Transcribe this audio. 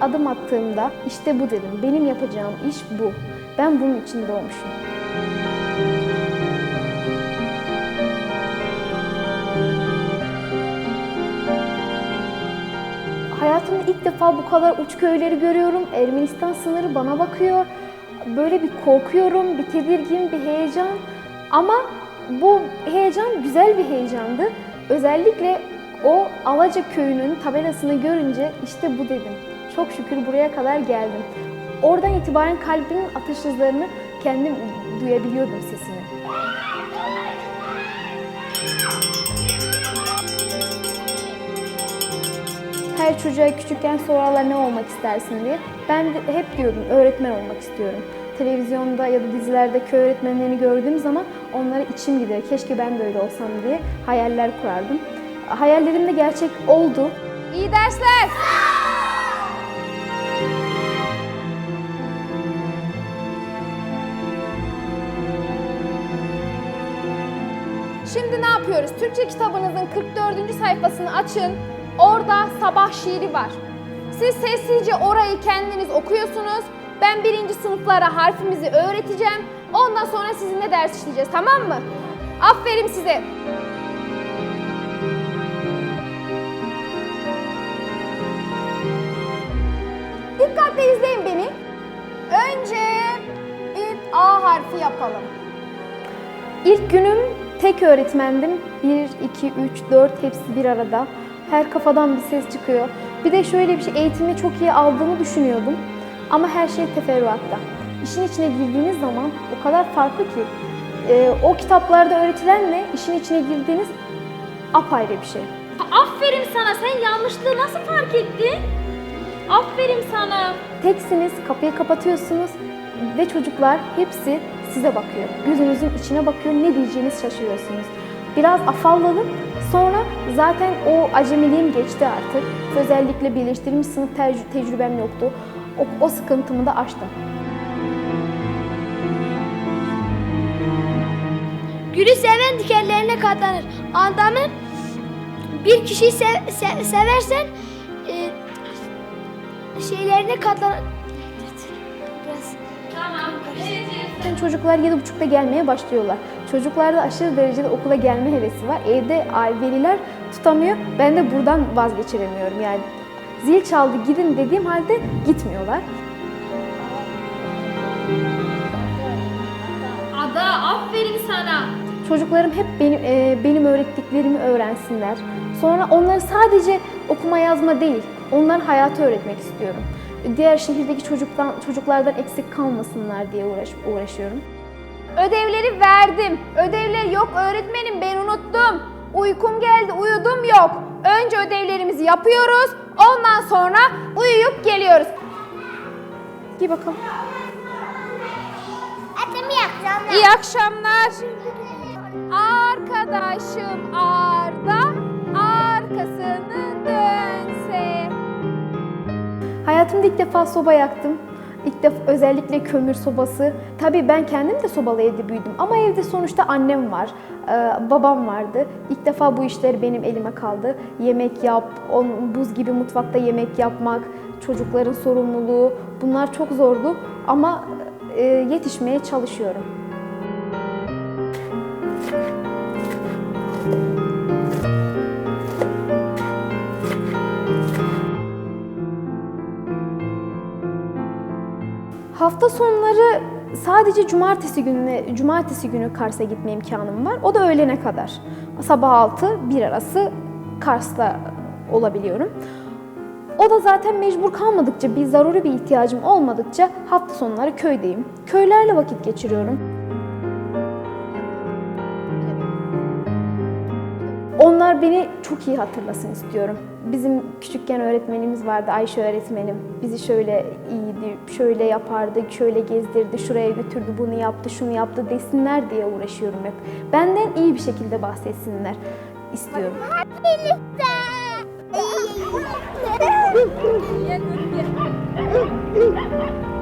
adım attığımda işte bu dedim. Benim yapacağım iş bu. Ben bunun için doğmuşum. Hayatımda ilk defa bu kadar uç köyleri görüyorum. Ermenistan sınırı bana bakıyor. Böyle bir korkuyorum, bir tedirgin, bir heyecan. Ama bu heyecan güzel bir heyecandı. Özellikle o Alaca köyünün tabelasını görünce işte bu dedim. Çok şükür buraya kadar geldim. Oradan itibaren kalbimin atış hızlarını kendim duyabiliyordum sesini. Her çocuğa küçükken sorarlar ne olmak istersin diye. Ben de hep diyordum öğretmen olmak istiyorum. Televizyonda ya da dizilerde köy öğretmenlerini gördüğüm zaman onlara içim gider. Keşke ben de öyle olsam diye hayaller kurardım. Hayallerim de gerçek oldu. İyi dersler. Şimdi ne yapıyoruz? Türkçe kitabınızın 44. sayfasını açın. Orada sabah şiiri var. Siz sessizce orayı kendiniz okuyorsunuz. Ben birinci sınıflara harfimizi öğreteceğim. Ondan sonra sizinle ders işleyeceğiz tamam mı? Aferin size. Dikkatle izleyin beni. Önce bir A harfi yapalım. İlk günüm tek öğretmendim. 1, 2, 3, 4 hepsi bir arada. Her kafadan bir ses çıkıyor. Bir de şöyle bir şey, eğitimi çok iyi aldığımı düşünüyordum. Ama her şey teferruatta. İşin içine girdiğiniz zaman o kadar farklı ki. e, o kitaplarda öğretilenle işin içine girdiğiniz apayrı bir şey. Aferin sana. Sen yanlışlığı nasıl fark ettin? Aferin sana. Teksiniz, kapıyı kapatıyorsunuz ve çocuklar hepsi size bakıyor. Gözünüzün içine bakıyor, ne diyeceğiniz şaşırıyorsunuz. Biraz afalladım, sonra zaten o acemiliğim geçti artık. Özellikle birleştirilmiş sınıf tec- tecrübem yoktu. O, o sıkıntımı da aştım. Gülü seven dikenlerine katlanır. Adamı bir kişiyi sev- se- seversen şeylerine katlanır. Biraz Zaten Çocuklar 7.30'da gelmeye başlıyorlar. Çocuklarda aşırı derecede okula gelme hevesi var. Evde veliler tutamıyor. Ben de buradan vazgeçiremiyorum. Yani zil çaldı gidin dediğim halde gitmiyorlar. Ada aferin sana. Çocuklarım hep benim e, benim öğrettiklerimi öğrensinler. Sonra onları sadece okuma yazma değil, onların hayatı öğretmek istiyorum. Diğer şehirdeki çocuktan çocuklardan eksik kalmasınlar diye uğraş, uğraşıyorum. Ödevleri verdim. Ödevleri yok öğretmenim ben unuttum. Uykum geldi uyudum yok. Önce ödevlerimizi yapıyoruz. Ondan sonra uyuyup geliyoruz. Giy bakalım. Etemi yakacağım. İyi akşamlar. Arkadaşım Arda Hayatımda ilk defa soba yaktım. İlk defa özellikle kömür sobası. Tabii ben kendim de sobalı evde büyüdüm ama evde sonuçta annem var, e, babam vardı. İlk defa bu işler benim elime kaldı. Yemek yap, buz gibi mutfakta yemek yapmak, çocukların sorumluluğu bunlar çok zordu ama e, yetişmeye çalışıyorum. Hafta sonları sadece cumartesi gününe cumartesi günü Kars'a gitme imkanım var. O da öğlene kadar. Sabah 6 bir arası Kars'ta olabiliyorum. O da zaten mecbur kalmadıkça, bir zaruri bir ihtiyacım olmadıkça hafta sonları köydeyim. Köylerle vakit geçiriyorum. Onlar beni çok iyi hatırlasın istiyorum. Bizim küçükken öğretmenimiz vardı, Ayşe öğretmenim. Bizi şöyle iyiydi, şöyle yapardı, şöyle gezdirdi, şuraya götürdü, bunu yaptı, şunu yaptı desinler diye uğraşıyorum hep. Benden iyi bir şekilde bahsetsinler istiyorum. Birlikte.